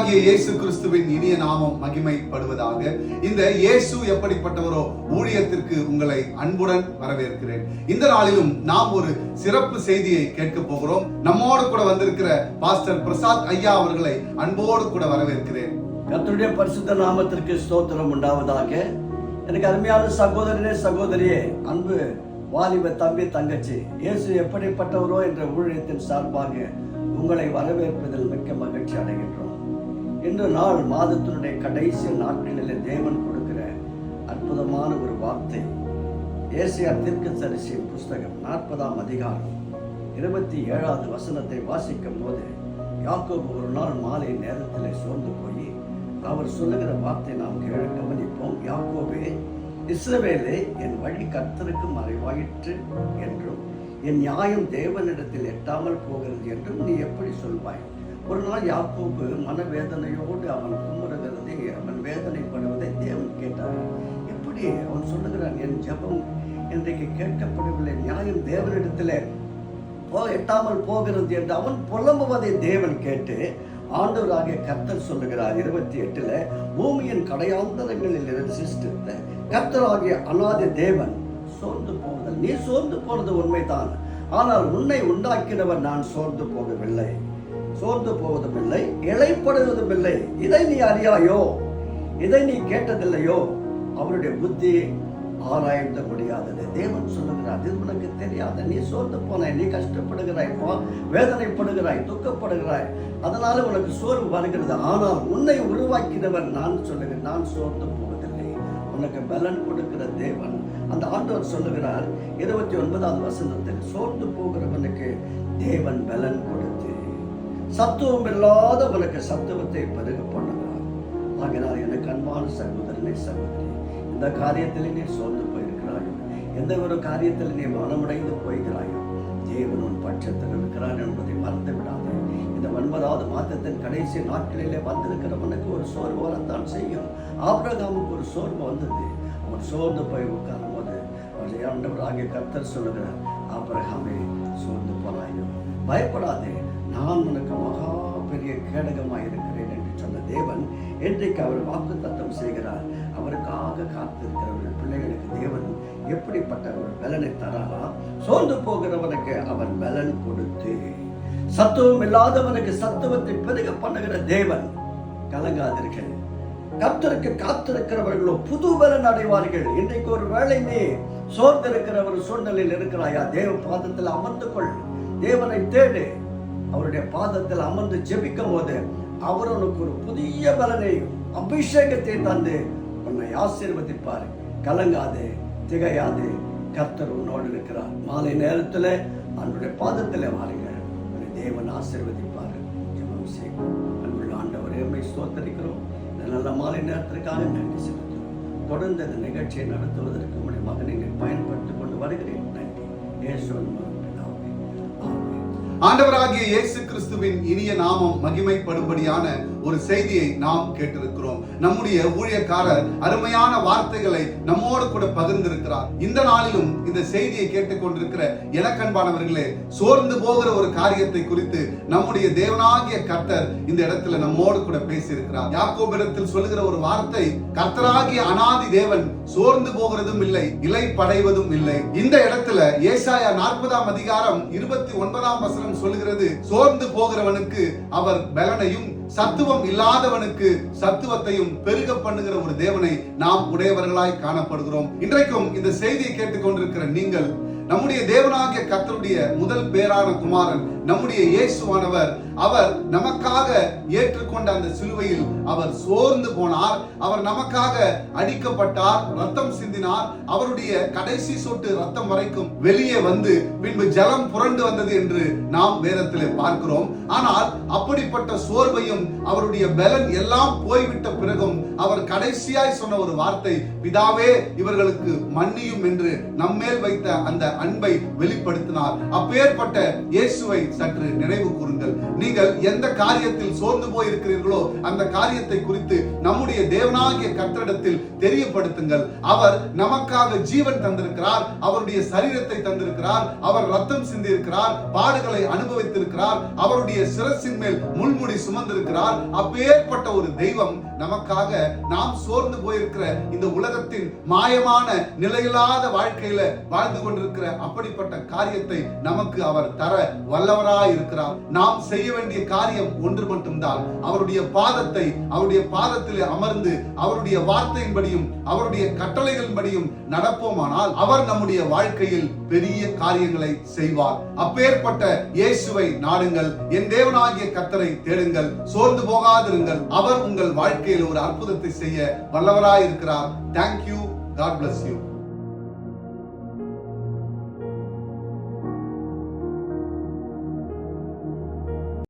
கர்த்தராகிய இயேசு கிறிஸ்துவின் இனிய நாமம் மகிமைப்படுவதாக. இந்த இயேசு எப்படிப்பட்டவரோ ஊழியத்திற்கு உங்களை அன்புடன் வரவேற்கிறேன். இந்த நாளிலும் நாம் ஒரு சிறப்பு செய்தியை கேட்க போகிறோம். நம்மோடு கூட வந்திருக்கிற பாஸ்டர் பிரசாத் ஐயா அவர்களை அன்போடு கூட வரவேற்கிறேன். கர்த்தருடைய பரிசுத்த நாமத்திற்கு ஸ்தோத்திரம் உண்டாவதாக. எனக்கு அருமையான சகோதரனே சகோதரியே அன்பு வாலிப தம்பி தங்கச்சி இயேசு எப்படிப்பட்டவரோ என்ற ஊழியத்தின் சார்பாக உங்களை வரவேற்பதில் மிக்க மகிழ்ச்சி அடைகின்றோம். இன்று நாள் மாதத்தினுடைய கடைசி நாட்களிலே தேவன் கொடுக்கிற அற்புதமான ஒரு வார்த்தை. ஏசியா தீர்க்க சரிசியின் புஸ்தகம் நாற்பதாம் அதிகாரம் இருபத்தி ஏழாவது வசனத்தை வாசிக்கும் போது யாக்கோபு ஒரு நாள் மாலை நேரத்தில் சோர்ந்து போய் அவர் சொல்லுகிற வார்த்தை நாம் கேள கவனிப்போம். யாக்கோபே இஸ்ரவேலே என் வழி கர்த்தருக்கு மறைவாயிற்று என்றும் என் நியாயம் தேவனிடத்தில் எட்டாமல் போகிறது என்றும் நீ எப்படி சொல்வாய்? ஒரு நாள் யாக்கோப்பு மனவேதனையோடு அவன் குமுறுகிறதை அவன் வேதனைப்படுவதை தேவன் கேட்டான் எப்படி அவன் சொல்லுகிறான்? என் ஜெபம் இன்றைக்கு கேட்கப்படவில்லை. நியாயம் தேவனிடத்தில் போ எட்டாமல் போகிறது என்று அவன் புலம்புவதை தேவன் கேட்டு ஆண்டவராகிய கர்த்தர் சொல்லுகிறார். இருபத்தி எட்டுல பூமியின் கடையாந்தரங்களில் இருந்து சிருஷ்டித்த கர்த்தராகிய அநாதி தேவன் சோர்ந்து போவதில். நீ சோர்ந்து போனது உண்மைதான். ஆனால் உன்னை உண்டாக்கினவர் நான் சோர்ந்து போகவில்லை. சோர்ந்து போவதும் இல்லை இழைப்படுவதும் இல்லை இதை நீ அறியாயோ? இதை நீ கேட்டதில்லையோ? அவருடைய புத்தி ஆராய்ந்த முடியாதது. தேவன் சொல்லுகிறார் இது உனக்கு தெரியாத. நீ சோர்ந்து போனாய். நீ கஷ்டப்படுகிறாய். வேதனைப்படுகிறாய். துக்கப்படுகிறாய். அதனால உனக்கு சோர்வு வருகிறது. ஆனால் உன்னை உருவாக்கினவர் நான் சொல்லுகிறேன் நான் சோர்ந்து போவதில்லை. உனக்கு பலன் கொடுக்கிற தேவன். அந்த ஆண்டவர் சொல்லுகிறார் இருபத்தி ஒன்பதாவது வசனத்தில் சோர்ந்து போகிறவனுக்கு தேவன் பலன் கொடுத்து சத்துவம் இல்லாதவனுக்கு சத்துவத்தை பெருக பண்ணுகிறார் ஆகினால் எனக்கு அன்பான சகோதரனை சகோதரி இந்த காரியத்தில் நீ சோர்ந்து போயிருக்கிறாயோ. எந்த ஒரு காரியத்தில் நீ மனமடைந்து போய்கிறாயோ தேவன் உன் பட்சத்தில் இருக்கிறார் என்பதை மறந்து விடாதே. இந்த ஒன்பதாவது மாதத்தின் கடைசி நாட்களிலே வந்திருக்கிறவனுக்கு ஒரு சோர்வு வரத்தான் செய்யும். ஆபிரகாமுக்கு ஒரு சோர்வு வந்தது. அவன் சோர்ந்து போய் உட்காரும் போது அவருடைய ஆண்டவராகிய கர்த்தர் சொல்லுகிறார் ஆபிரகாமே சோர்ந்து போறாயோ பயப்படாதே. நான் உனக்கு மகா பெரிய கேடகமாக இருக்கிறேன் என்று சொன்ன தேவன் இன்றைக்கு அவர் வாக்கு தத்தம் செய்கிறார் அவருக்காக காத்திருக்கிறவர்கள் பிள்ளைகளுக்கு தேவன் எப்படிப்பட்ட ஒரு பலனை தராரா? சோர்ந்து போகிறவனுக்கு அவர் பலன் கொடுத்து சத்துவம் இல்லாதவனுக்கு சத்துவத்தை பெருக பண்ணுகிற தேவன். கலங்காதீர்கள். கர்த்தருக்கு காத்திருக்கிறவர்களோ புது பலன் அடைவார்கள். இன்றைக்கு ஒரு வேளை சோர்ந்திருக்கிற ஒரு சூழ்நிலையில் இருக்கிறாயா? தேவ பாதத்தில் அமர்ந்து கொள். தேவனை தேடு. அவருடைய பாதத்தில் அமர்ந்து ஜெபிக்கும் போது அவர் உனக்கு ஒரு புதிய பலனை அபிஷேகத்தை தந்து உன்னை ஆசீர்வதிப்பார். கலங்காதே திகையாதே கர்த்தர் உன்னோடு இருக்கிறார். மாலை நேரத்தில் அவனுடைய பாதத்தில் வாருங்க. உன்னை தேவன் ஆசீர்வதிப்பார். ஜெபம் செய்வோம். அன்புள்ள ஆண்டவரே உம்மை இந்த நல்ல மாலை நேரத்திற்காக நன்றி செலுத்தும் தொடர்ந்து இந்த நிகழ்ச்சியை நடத்துவதற்கு உடைய மகனை பயன்படுத்தி கொண்டு வருகிறேன். நன்றி. இயேசுவின் ஆண்டவராகிய இயேசு கிறிஸ்துவின் இனிய நாமம் மகிமைப்படும்படியான ஒரு செய்தியை நாம் கேட்டிருக்கிறோம். நம்முடைய ஊழியக்காரர் அருமையான வார்த்தைகளை நம்மோடு கூட பகிர்ந்திருக்கிறார். இந்த நாளிலும் இந்த செய்தியை கேட்டுக்கொண்டிருக்கிற எனக்கன்பானவர்களே சோர்ந்து போகிற ஒரு காரியத்தை குறித்து நம்முடைய தேவனாகிய கர்த்தர் இந்த இடத்துல நம்மோடு கூட பேசியிருக்கிறார். யாக்கோபிடத்தில் சொல்லுகிற ஒரு வார்த்தை கர்த்தராகிய அனாதி தேவன் சோர்ந்து போகிறதும் இல்லை இலை படைவதும் இல்லை. இந்த இடத்துல ஏசாயா நாற்பதாம் அதிகாரம் இருபத்தி ஒன்பதாம் வசனம் சொல்லுகிறது சோர்ந்து போகிறவனுக்கு அவர் பலனையும் சத்துவம் இல்லாதவனுக்கு சத்துவத்தையும் பெருக பண்ணுகிற ஒரு தேவனை நாம் உடையவர்களாய் காணப்படுகிறோம். இன்றைக்கும் இந்த செய்தியை கேட்டுக்கொண்டிருக்கிற நீங்கள் நம்முடைய தேவனாகிய கத்தருடைய முதல் பேரான குமாரன் நம்முடைய இயேசுவானவர் அவர் நமக்காக ஏற்றுக்கொண்ட அந்த சிலுவையில் அவர் சோர்ந்து போனார். அவர் நமக்காக அடிக்கப்பட்டார் ரத்தம் சிந்தினார். அவருடைய கடைசி சொட்டு ரத்தம் வரைக்கும் வெளியே வந்து பின்பு ஜலம் புரண்டு வந்தது என்று நாம் வேதத்தில் பார்க்கிறோம். ஆனால் அப்படிப்பட்ட சோர்வையும் அவருடைய பலன் எல்லாம் போய்விட்ட பிறகும் அவர் கடைசியாய் சொன்ன ஒரு வார்த்தை பிதாவே இவர்களுக்கு மன்னியும் என்று நம்மேல் வைத்த அந்த அன்பு வெளிப்படுத்தினார். அப்பேற்பட்ட இயேசுவை சற்று நினைவு கூறுங்கள். நீங்கள் எந்த காரியத்தில் சோர்ந்து போய் இருக்கிறீர்களோ அந்த காரியத்தை குறித்து நம்முடைய தேவனாகிய கர்த்தரிடத்தில் தெரியப்படுத்துங்கள். அவர் நமக்காக ஜீவன் தந்திருக்கிறார் அவருடைய சரீரத்தை தந்திருக்கிறார் அவர் ரத்தம் சிந்தியிருக்கிறார் பாடுகளை அனுபவித்திருக்கிறார் அவருடைய சிரசின் மேல் முள்முடி சுமந்திருக்கிறார். அப்பேற்பட்ட ஒரு தெய்வம் நமக்காக நாம் சோர்ந்து போயிருக்கிற இந்த உலகத்தின் மாயமான நிலையில்லாத வாழ்க்கையில வாழ்ந்து கொண்டிருக்கிற அப்படிப்பட்ட காரியத்தை நமக்கு அவர் தர வல்லவராய் இருக்கிறார். நாம் செய்ய வேண்டிய காரியம் ஒன்று மட்டும்தான். அவருடைய பாதத்தை அவருடைய பாதத்தில் அமர்ந்து அவருடைய வார்த்தையின்படியும் அவருடைய கட்டளைகளின்படியும் நடப்போமானால் அவர் நம்முடைய வாழ்க்கையில் பெரிய காரியங்களை செய்வார். அப்பேற்பட்ட இயேசுவை நாடுங்கள். என் தேவனாகிய கத்தரை தேடுங்கள். சோர்ந்து போகாதிருங்கள். அவர் உங்கள் வாழ்க்கையில் ஒரு அற்புதத்தை செய்ய வல்லவராயிருக்கிறார் தேங்க்யூ காட் பிளஸ் யூ